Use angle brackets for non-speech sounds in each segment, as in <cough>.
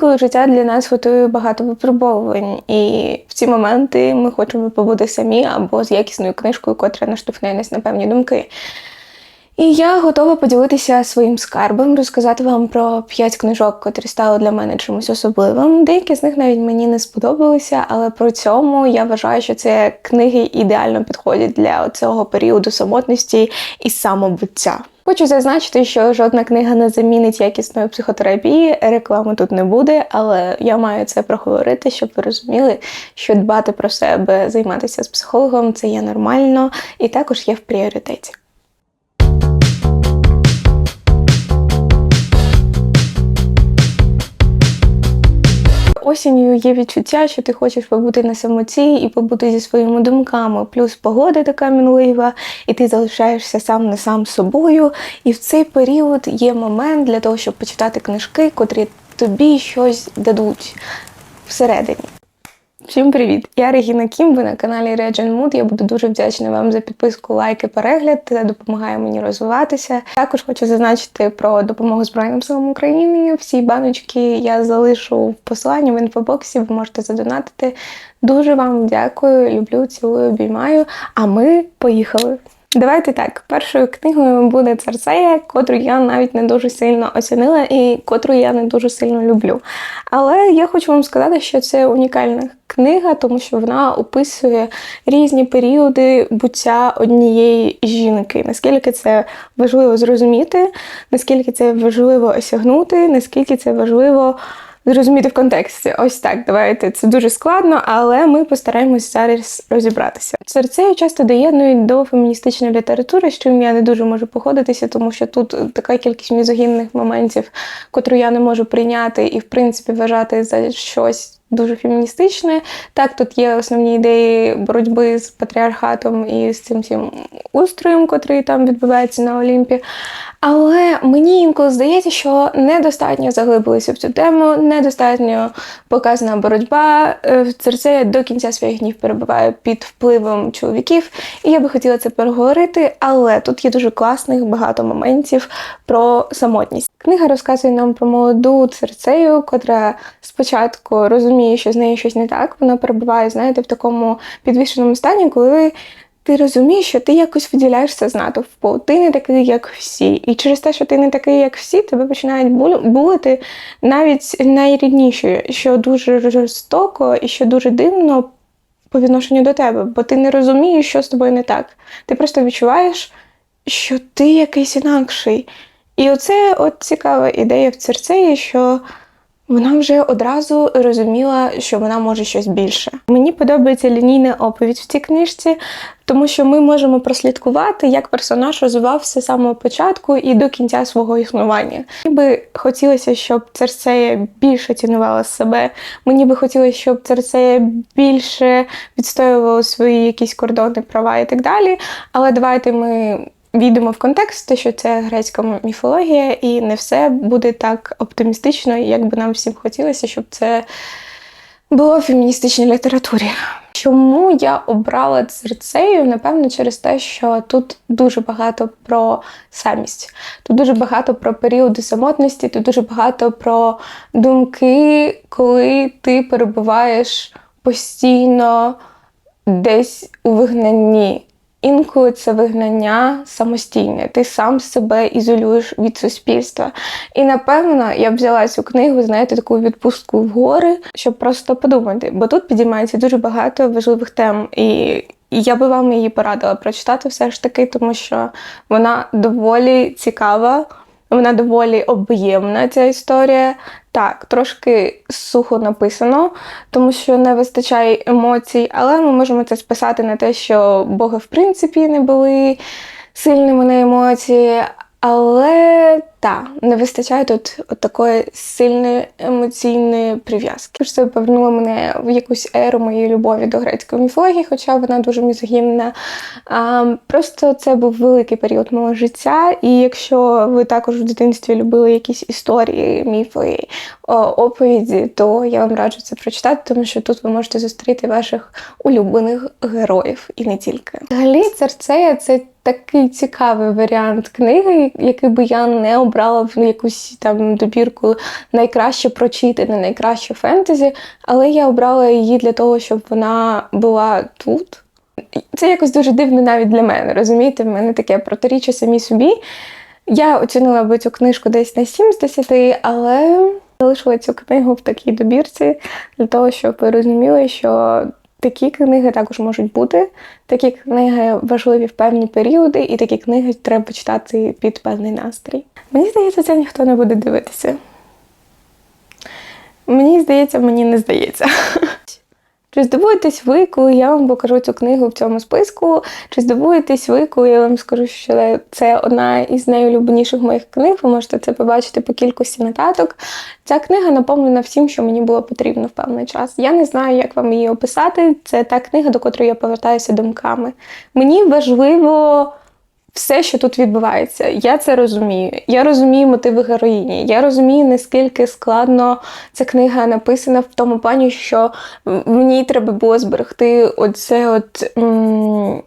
Інколи життя для нас готує багато випробовувань, і в ці моменти ми хочемо побути самі або з якісною книжкою, котра наштовхне нас на певні думки. І я готова поділитися своїм скарбом, розказати вам про п'ять книжок, котрі стали для мене чимось особливим. Деякі з них навіть мені не сподобалися, але при цьому я вважаю, що це книги ідеально підходять для цього періоду самотності і самобуття. Хочу зазначити, що жодна книга не замінить якісної психотерапії, реклами тут не буде, але я маю це проговорити, щоб ви розуміли, що дбати про себе, займатися з психологом це є нормально і також є в пріоритеті. Осінню є відчуття, що ти хочеш побути на самоті і побути зі своїми думками. Плюс погода така мінлива, і ти залишаєшся сам на сам собою. І в цей період є момент для того, щоб почитати книжки, котрі тобі щось дадуть всередині. Всім привіт! Я Регіна Кім, ви на каналі Regen Mood. Я буду дуже вдячна вам за підписку, лайки, перегляд. Це допомагає мені розвиватися. Також хочу зазначити про допомогу Збройним силам України. Всі баночки я залишу в посиланні в інфобоксі. Ви можете задонатити. Дуже вам дякую, люблю, цілую, обіймаю. А ми поїхали! Давайте так. Першою книгою буде Церцея, котру я навіть не дуже сильно оцінила і котру я не дуже сильно люблю. Але я хочу вам сказати, що це унікальна книга, тому що вона описує різні періоди буття однієї жінки. Наскільки це важливо зрозуміти, наскільки це важливо осягнути, наскільки це важливо зрозуміти в контексті. Ось так, давайте. Це дуже складно, але ми постараємось зараз розібратися. Серцею часто доєднують до феміністичної літератури, з чим я не дуже можу походитися, тому що тут така кількість мізогінних моментів, котру я не можу прийняти і, в принципі, вважати за щось. Дуже феміністичне. Так, тут є основні ідеї боротьби з патріархатом і з цим всім устроєм, котрий там відбувається на Олімпі. Але мені інколи здається, що недостатньо заглибилися в цю тему, недостатньо показана боротьба. Церцея до кінця своїх днів перебуває під впливом чоловіків, і я би хотіла це переговорити, але тут є дуже класних багато моментів про самотність. Книга розказує нам про молоду церцею, котра спочатку розуміє, що з нею щось не так. Вона перебуває, знаєте, в такому підвішеному стані, коли ти розумієш, що ти якось виділяєшся з натовпу, ти не такий, як всі. І через те, що ти не такий, як всі, тебе починають булити навіть найрідніші, що дуже жорстоко і що дуже дивно по відношенню до тебе, бо ти не розумієш, що з тобою не так. Ти просто відчуваєш, що ти якийсь інакший. І оце от цікава ідея в Церцеї, що вона вже одразу розуміла, що вона може щось більше. Мені подобається лінійна оповідь в цій книжці, тому що ми можемо прослідкувати, як персонаж розвивався з самого початку і до кінця свого існування. Мені би хотілося, щоб Церцея більше цінувала себе. Мені би хотілося, щоб Церцея більше відстоювала свої якісь кордони, права і так далі. Але давайте ми. Війдемо в контекст, що це грецька міфологія, і не все буде так оптимістично, як би нам всім хотілося, щоб це було в феміністичній літературі. Чому я обрала Церцею? Напевно, через те, що тут дуже багато про самість, тут дуже багато про періоди самотності, тут дуже багато про думки, коли ти перебуваєш постійно десь у вигнанні. Інколи це вигнання самостійне, ти сам себе ізолюєш від суспільства. І напевно я б взяла цю книгу, знаєте, таку відпустку в гори, щоб просто подумати, бо тут підіймається дуже багато важливих тем. І я би вам її порадила прочитати все ж таки, тому що вона доволі цікава. Вона доволі об'ємна, ця історія. Так, трошки сухо написано, тому що не вистачає емоцій, але ми можемо це списати на те, що боги, в принципі, не були сильними на емоції. Але так, не вистачає тут такої сильної емоційної прив'язки. Це повернуло мене в якусь еру моєї любові до грецької міфології, хоча вона дуже мізогінна. А, Просто це був великий період мого життя. І якщо ви також в дитинстві любили якісь історії, міфи, оповіді, то я вам раджу це прочитати, тому що тут ви можете зустріти ваших улюблених героїв і не тільки. Взагалі, Церцея це такий цікавий варіант книги, який би я не обрала в якусь там добірку найкраще прочитане, найкраще фентезі, але я обрала її для того, щоб вона була тут. Це якось дуже дивно навіть для мене. Розумієте, в мене таке протиріччя самі собі. Я оцінила би цю книжку десь на 7 з 10, але залишила цю книгу в такій добірці для того, щоб ви розуміли, що такі книги також можуть бути. Такі книги важливі в певні періоди, і такі книги треба читати під певний настрій. Мені здається, це ніхто не буде дивитися. Мені здається, мені не здається. <laughs> Чи здивуєтесь ви, коли я вам покажу цю книгу в цьому списку? Чи здивуєтесь ви, коли я вам скажу, що це одна із найулюбленіших моїх книг? Ви можете це побачити по кількості нотаток. Ця книга наповнена всім, що мені було потрібно в певний час. Я не знаю, як вам її описати. Це та книга, до котрої я повертаюся думками. Мені важливо все, що тут відбувається. Я це розумію. Я розумію мотиви героїні. Я розумію, наскільки складно ця книга написана в тому плані, що в ній треба було зберегти оце от. М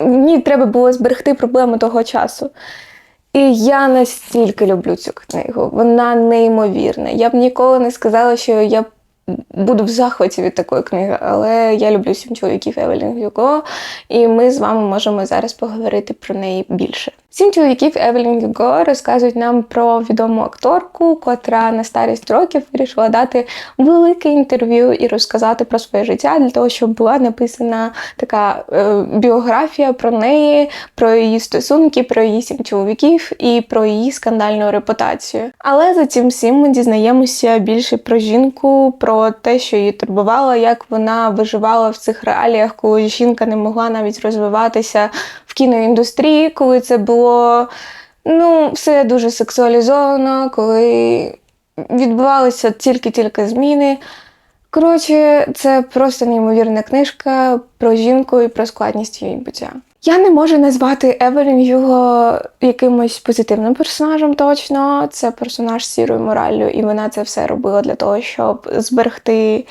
ній треба було зберегти проблеми того часу. І я настільки люблю цю книгу. Вона неймовірна. Я б ніколи не сказала, що я буду в захваті від такої книги, але я люблю сім чоловіків Евелін Гюго, і ми з вами можемо зараз поговорити про неї більше. Сім чоловіків Евелін Гюго розказують нам про відому акторку, котра на старість років вирішила дати велике інтерв'ю і розказати про своє життя для того, щоб була написана така е, біографія про неї, про її стосунки, про її сім чоловіків і про її скандальну репутацію. Але за цим всім ми дізнаємося більше про жінку, про те, що її турбувало, як вона виживала в цих реаліях, коли жінка не могла навіть розвиватися кіноіндустрії, коли це було ну, все дуже сексуалізовано, коли відбувалися тільки-тільки зміни. Коротше, це просто неймовірна книжка про жінку і про складність її буття. Я не можу назвати Евелін Юго якимось позитивним персонажем точно. Це персонаж з сірою мораллю, і вона це все робила для того, щоб зберегти.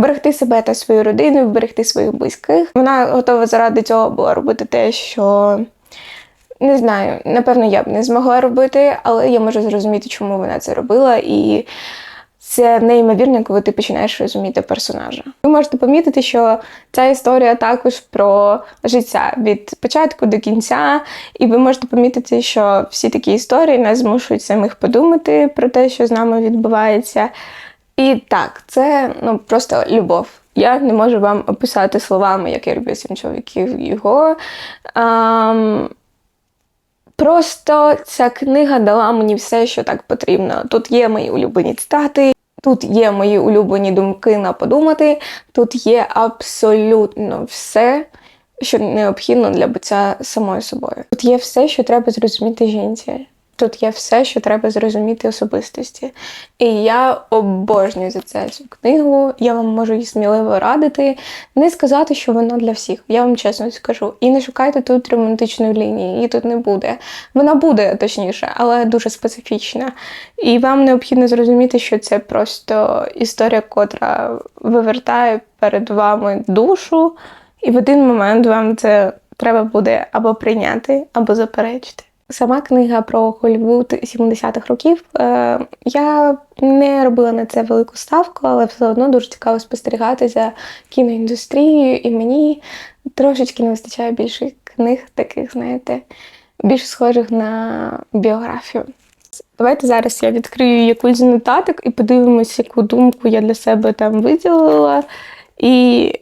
Берегти себе та свою родину, вберегти своїх близьких. Вона готова заради цього була робити те, що не знаю, напевно, я б не змогла робити, але я можу зрозуміти, чому вона це робила. І це неймовірно, коли ти починаєш розуміти персонажа. Ви можете помітити, що ця історія також про життя від початку до кінця, і ви можете помітити, що всі такі історії нас змушують самих подумати про те, що з нами відбувається. І так, це ну просто любов. Я не можу вам описати словами, як я люблю сім чоловіків його. Um, Просто ця книга дала мені все, що так потрібно. Тут є мої улюблені цитати, тут є мої улюблені думки на подумати, тут є абсолютно все, що необхідно для буття самою собою. Тут є все, що треба зрозуміти жінці. Тут є все, що треба зрозуміти особистості. І я обожнюю за це цю книгу. Я вам можу її сміливо радити. Не сказати, що вона для всіх. Я вам чесно скажу. І не шукайте тут романтичної лінії, її тут не буде. Вона буде точніше, але дуже специфічна. І вам необхідно зрозуміти, що це просто історія, котра вивертає перед вами душу, і в один момент вам це треба буде або прийняти, або заперечити. Сама книга про Голлівуд 70-х років. Е, я не робила на це велику ставку, але все одно дуже цікаво спостерігати за кіноіндустрією, і мені трошечки не вистачає більше книг, таких, знаєте, більш схожих на біографію. Давайте зараз я відкрию якусь нотаток і подивимось, яку думку я для себе там виділила. І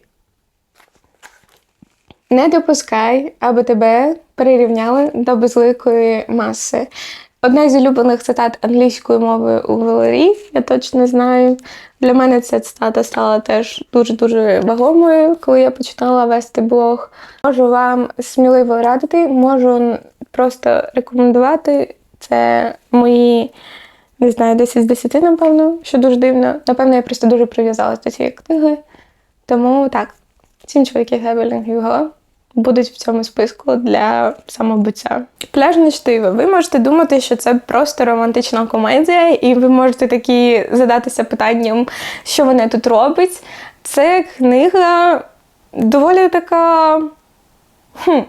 не допускай, аби тебе перерівняли до безликої маси. Одна з улюблених цитат англійської мови у Валерії, я точно знаю. Для мене ця цитата стала теж дуже-дуже вагомою, коли я починала вести блог. Можу вам сміливо радити, можу просто рекомендувати. Це мої, не знаю, 10 з 10, напевно, що дуже дивно. Напевно, я просто дуже прив'язалася до цієї книги. Тому так, сім чоловіків Гебелінг Юго будуть в цьому списку для самобуття. Пляжне чтиво. Ви можете думати, що це просто романтична комедія, і ви можете такі задатися питанням, що вона тут робить. Це книга доволі така Хм,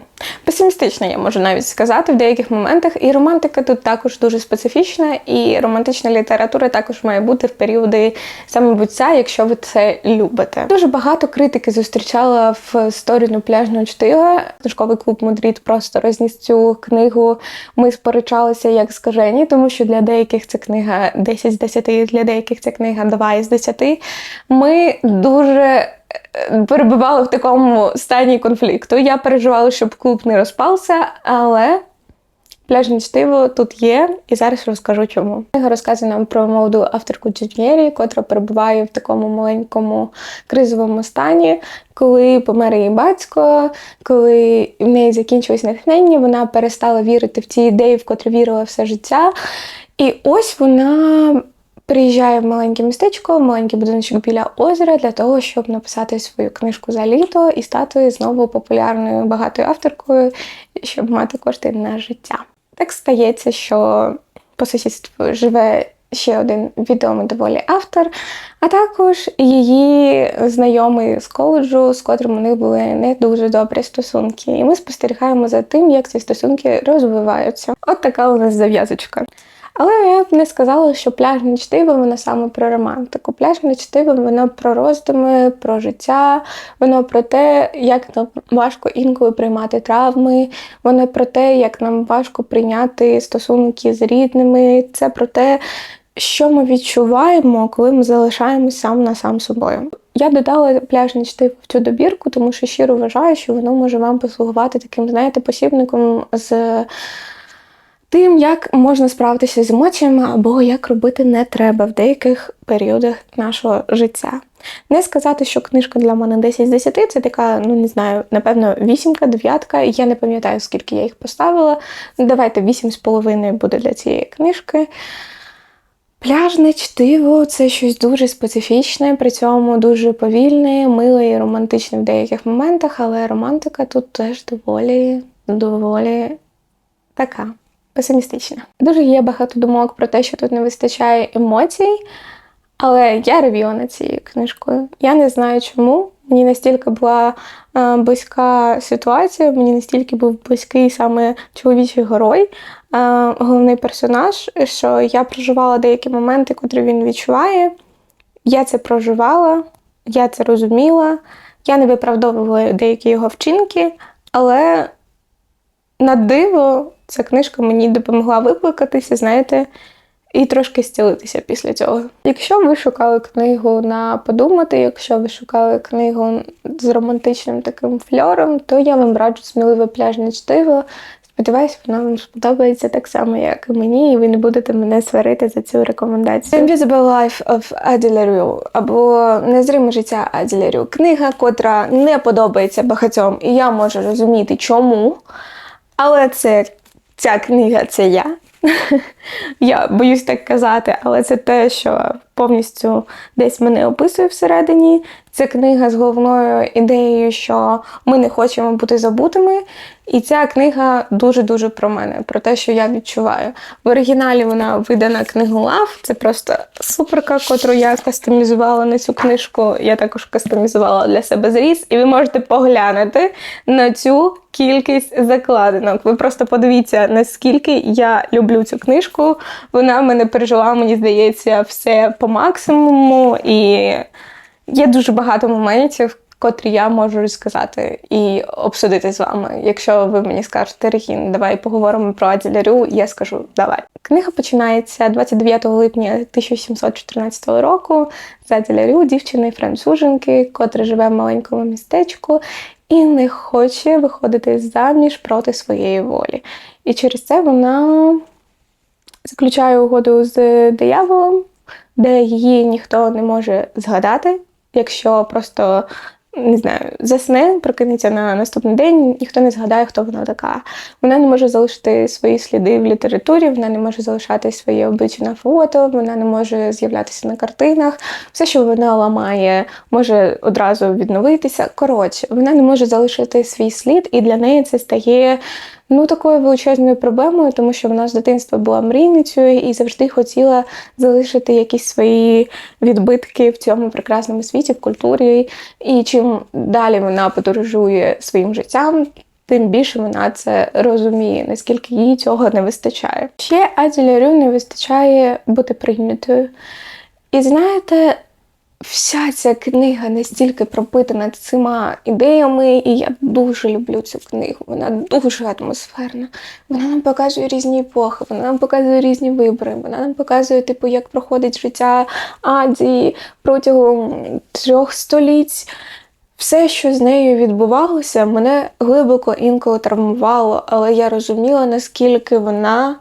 песимістична, я можу навіть сказати в деяких моментах. І романтика тут також дуже специфічна, і романтична література також має бути в періоди самобуття, якщо ви це любите. Дуже багато критики зустрічала в сторіну пляжного чтива. Книжковий клуб Мудріт просто розніс цю книгу. Ми сперечалися як скажені, тому що для деяких це книга 10 з 10, для деяких це книга 2 із 10. Ми дуже перебували в такому стані конфлікту. Я переживала, щоб клуб не розпався, але пляжне чтиво тут є, і зараз розкажу чому. Книга розказує нам про молоду авторку Дженєрі, котра перебуває в такому маленькому кризовому стані. Коли помер її батько, коли в неї закінчилось натхнення, вона перестала вірити в ті ідеї, в котрі вірила все життя. І ось вона Приїжджає в маленьке містечко, в маленький будиночок біля озера для того, щоб написати свою книжку за літо і стати знову популярною багатою авторкою, щоб мати кошти на життя. Так стається, що по сусідству живе ще один відомий доволі автор, а також її знайомий з коледжу, з котрим у них були не дуже добрі стосунки. І ми спостерігаємо за тим, як ці стосунки розвиваються. От така у нас зав'язочка. Але я б не сказала, що пляжне чтиво воно саме про романтику. Пляжне чтиво воно про роздуми, про життя, воно про те, як нам важко інколи приймати травми, воно про те, як нам важко прийняти стосунки з рідними. Це про те, що ми відчуваємо, коли ми залишаємось сам на сам собою. Я додала пляжне чтиво в цю добірку, тому що щиро вважаю, що воно може вам послугувати таким, знаєте, посібником з тим, як можна справитися з емоціями, або як робити не треба в деяких періодах нашого життя. Не сказати, що книжка для мене 10 з 10, це така, ну не знаю, напевно, вісімка, дев'ятка. Я не пам'ятаю, скільки я їх поставила. Давайте 8,5 буде для цієї книжки. Пляжне чтиво це щось дуже специфічне, при цьому дуже повільне, миле і романтичне в деяких моментах, але романтика тут теж доволі, доволі така песимістична. Дуже є багато думок про те, що тут не вистачає емоцій, але я рев'ю цією книжкою. Я не знаю чому. Мені настільки була е, близька ситуація, мені настільки був близький саме чоловічий герой, е, головний персонаж, що я проживала деякі моменти, котрі він відчуває. Я це проживала, я це розуміла, я не виправдовувала деякі його вчинки, але на диво Ця книжка мені допомогла виплакатися, знаєте, і трошки зцілитися після цього. Якщо ви шукали книгу на подумати, якщо ви шукали книгу з романтичним таким фльором, то я вам раджу сміливе пляжне чтиво. Сподіваюсь, воно вам сподобається так само, як і мені, і ви не будете мене сварити за цю рекомендацію. Invisible Life of Adele Rue, або Незриме життя Аділя Рю. Книга, котра не подобається багатьом, і я можу розуміти, чому. Але це ця книга це я. <laughs> Я боюсь так казати, але це те, що повністю десь мене описує всередині. Це книга з головною ідеєю, що ми не хочемо бути забутими. І ця книга дуже-дуже про мене, про те, що я відчуваю. В оригіналі вона видана книгу Лав. Це просто суперка, котру я кастомізувала на цю книжку. Я також кастомізувала для себе зріз. І ви можете поглянути на цю кількість закладинок. Ви просто подивіться, наскільки я люблю цю книжку. Вона мене пережила, мені здається, все по максимуму. І Є дуже багато моментів, котрі я можу розказати і обсудити з вами. Якщо ви мені скажете, Регін, давай поговоримо про Аділярю, я скажу давай. Книга починається 29 липня 1714 року з Аділярю, дівчини француженки, котра живе в маленькому містечку і не хоче виходити заміж проти своєї волі. І через це вона заключає угоду з дияволом, де її ніхто не може згадати якщо просто не знаю, засне, прокинеться на наступний день, ніхто не згадає, хто вона така. Вона не може залишити свої сліди в літературі, вона не може залишати своє обличчя на фото, вона не може з'являтися на картинах. Все, що вона ламає, може одразу відновитися. Коротше, вона не може залишити свій слід, і для неї це стає Ну, такою величезною проблемою, тому що вона з дитинства була мрійницею і завжди хотіла залишити якісь свої відбитки в цьому прекрасному світі, в культурі. І чим далі вона подорожує своїм життям, тим більше вона це розуміє, наскільки їй цього не вистачає. Ще Аді Лярю не вистачає бути прийнятою. І знаєте, вся ця книга настільки пропитана цими ідеями, і я дуже люблю цю книгу. Вона дуже атмосферна. Вона нам показує різні епохи, вона нам показує різні вибори, вона нам показує, типу, як проходить життя Аді протягом трьох століть. Все, що з нею відбувалося, мене глибоко інколи травмувало, але я розуміла, наскільки вона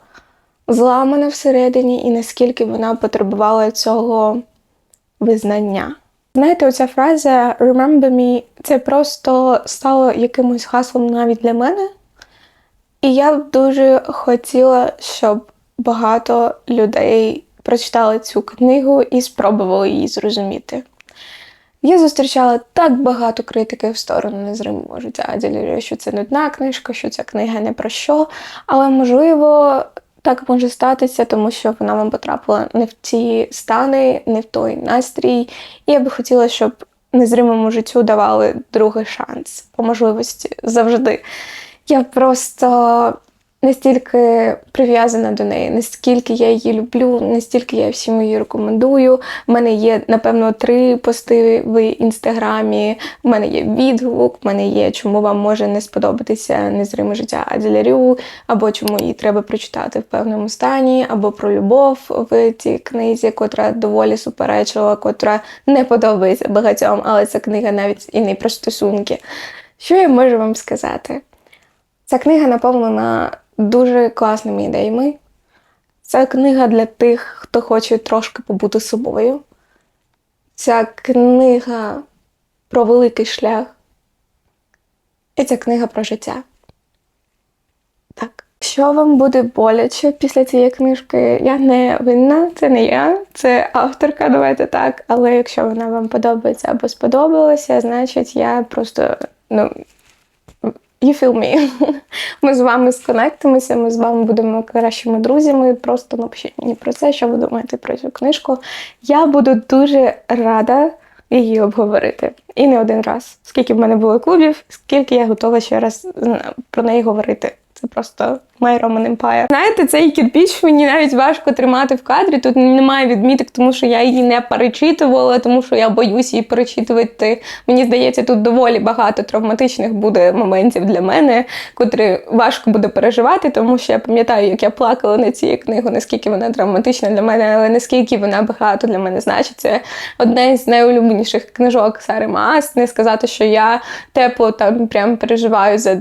зламана всередині і наскільки вона потребувала цього визнання. Знаєте, оця фраза Remember me це просто стало якимось гаслом навіть для мене. І я б дуже хотіла, щоб багато людей прочитали цю книгу і спробували її зрозуміти. Я зустрічала так багато критики в сторону незримого життя Аділі, що це нудна книжка, що ця книга не про що. Але можливо, так може статися, тому що вона вам потрапила не в ті стани, не в той настрій. І я би хотіла, щоб незримому життю давали другий шанс по можливості завжди. Я просто настільки прив'язана до неї, наскільки я її люблю, настільки я всім її рекомендую. У мене є, напевно, три пости в інстаграмі, у мене є відгук, у мене є, чому вам може не сподобатися незриме життя Аділярю, або чому її треба прочитати в певному стані, або про любов в цій книзі, котра доволі суперечлива, котра не подобається багатьом, але ця книга навіть і не про стосунки. Що я можу вам сказати? Ця книга наповнена дуже класними ідеями. Це книга для тих, хто хоче трошки побути собою. Ця книга про великий шлях. І ця книга про життя. Так. Якщо вам буде боляче після цієї книжки, я не винна, це не я, це авторка, давайте так. Але якщо вона вам подобається або сподобалася, значить я просто ну, You feel me. <laughs> Ми з вами сконектимося, ми з вами будемо кращими друзями. Просто напишіть мені про це, що ви думаєте про цю книжку. Я буду дуже рада її обговорити. І не один раз. Скільки в мене було клубів, скільки я готова ще раз про неї говорити. Це просто My Roman Empire. Знаєте, цей кірпіч мені навіть важко тримати в кадрі. Тут немає відміток, тому що я її не перечитувала, тому що я боюсь її перечитувати. Мені здається, тут доволі багато травматичних буде моментів для мене, котрі важко буде переживати, тому що я пам'ятаю, як я плакала на цією книгу, наскільки вона травматична для мене, але наскільки вона багато для мене значить. Це одна з найулюбленіших книжок Сари Маас. Не сказати, що я тепло там прям переживаю за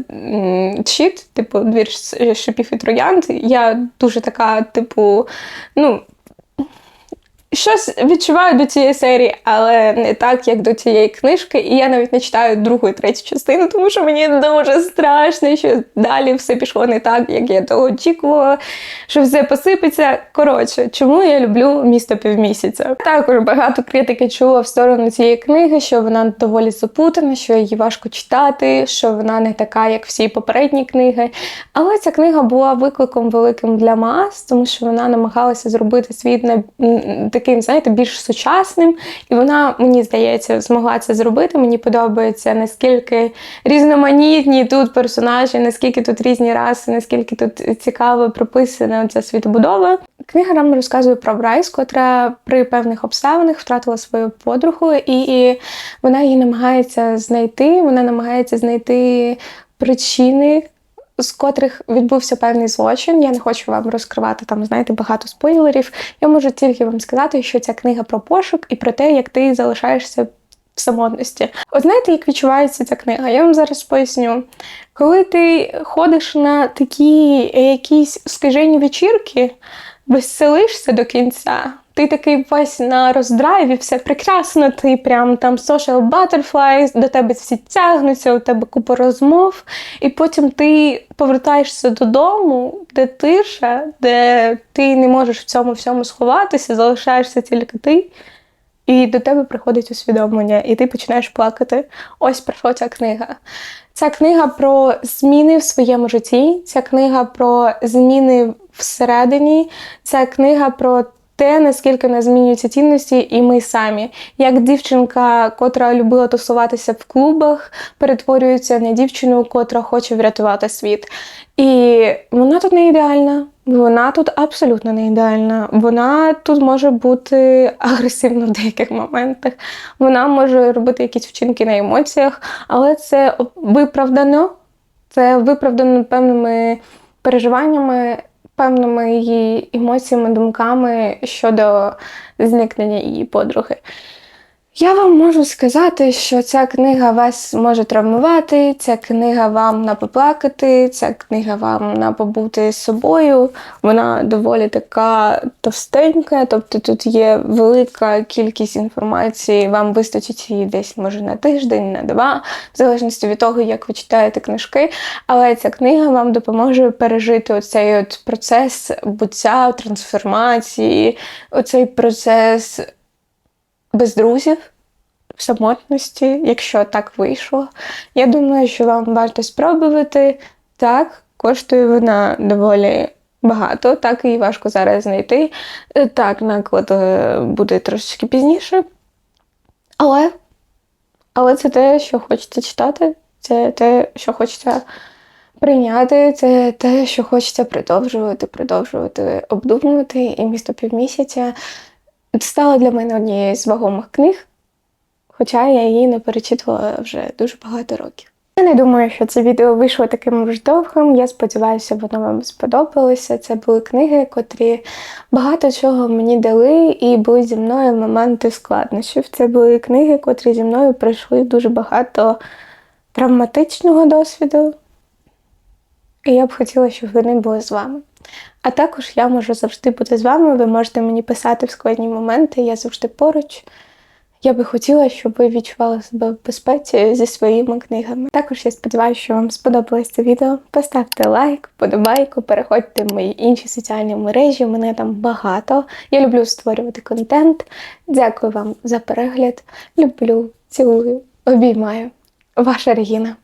щит, типу двір шипів і троянд. Я дуже така, типу, ну. Щось відчуваю до цієї серії, але не так, як до цієї книжки. І я навіть не читаю другу і третю частину, тому що мені дуже страшно, що далі все пішло не так, як я того очікувала, що все посипеться. Коротше, чому я люблю місто півмісяця? Також багато критики чула в сторону цієї книги, що вона доволі запутана, що її важко читати, що вона не така, як всі попередні книги. Але ця книга була викликом великим для Маас, тому що вона намагалася зробити світ на таким, знаєте, більш сучасним. І вона, мені здається, змогла це зробити. Мені подобається, наскільки різноманітні тут персонажі, наскільки тут різні раси, наскільки тут цікаво прописана ця світобудова. Книга нам розказує про Брайс, котра при певних обставинах втратила свою подругу, і вона її намагається знайти. Вона намагається знайти причини з котрих відбувся певний злочин. Я не хочу вам розкривати там, знаєте, багато спойлерів. Я можу тільки вам сказати, що ця книга про пошук і про те, як ти залишаєшся в самотності. От знаєте, як відчувається ця книга? Я вам зараз поясню. Коли ти ходиш на такі якісь скажені вечірки, веселишся до кінця. Ти такий весь на роздрайві, все прекрасно, ти прям там social butterflies, до тебе всі тягнуться, у тебе купа розмов, і потім ти повертаєшся додому, де тиша, де ти не можеш в цьому всьому сховатися, залишаєшся тільки ти. І до тебе приходить усвідомлення, і ти починаєш плакати. Ось про що ця книга. Ця книга про зміни в своєму житті, ця книга про зміни всередині, ця книга про те, наскільки нас змінюються цінності, і ми самі. Як дівчинка, котра любила тусуватися в клубах, перетворюється на дівчину, котра хоче врятувати світ. І вона тут не ідеальна. Вона тут абсолютно не ідеальна. Вона тут може бути агресивна в деяких моментах. Вона може робити якісь вчинки на емоціях, але це виправдано. Це виправдано певними переживаннями, певними її емоціями, думками щодо зникнення її подруги. Я вам можу сказати, що ця книга вас може травмувати, ця книга вам на поплакати, ця книга вам на побути з собою. Вона доволі така товстенька, тобто тут є велика кількість інформації, вам вистачить її десь може на тиждень, на два, в залежності від того, як ви читаєте книжки. Але ця книга вам допоможе пережити оцей от процес буття, трансформації, оцей процес без друзів, в самотності, якщо так вийшло. Я думаю, що вам варто спробувати. Так, коштує вона доволі багато, так її важко зараз знайти. Е, Так, наклад е, буде трошечки пізніше. Але, але це те, що хочеться читати, це те, що хочеться прийняти, це те, що хочеться продовжувати, продовжувати обдумувати. І місто півмісяця стала для мене однією з вагомих книг, хоча я її не перечитувала вже дуже багато років. Я не думаю, що це відео вийшло таким ж довгим. Я сподіваюся, воно вам сподобалося. Це були книги, котрі багато чого мені дали і були зі мною моменти складнощів. Це були книги, котрі зі мною пройшли дуже багато травматичного досвіду. І я б хотіла, щоб вони були з вами. А також я можу завжди бути з вами. Ви можете мені писати в складні моменти, я завжди поруч. Я би хотіла, щоб ви відчували себе в безпеці зі своїми книгами. Також я сподіваюся, що вам сподобалось це відео. Поставте лайк, подобайку, переходьте в мої інші соціальні мережі. Мене там багато. Я люблю створювати контент. Дякую вам за перегляд. Люблю, цілую, обіймаю. Ваша Регіна.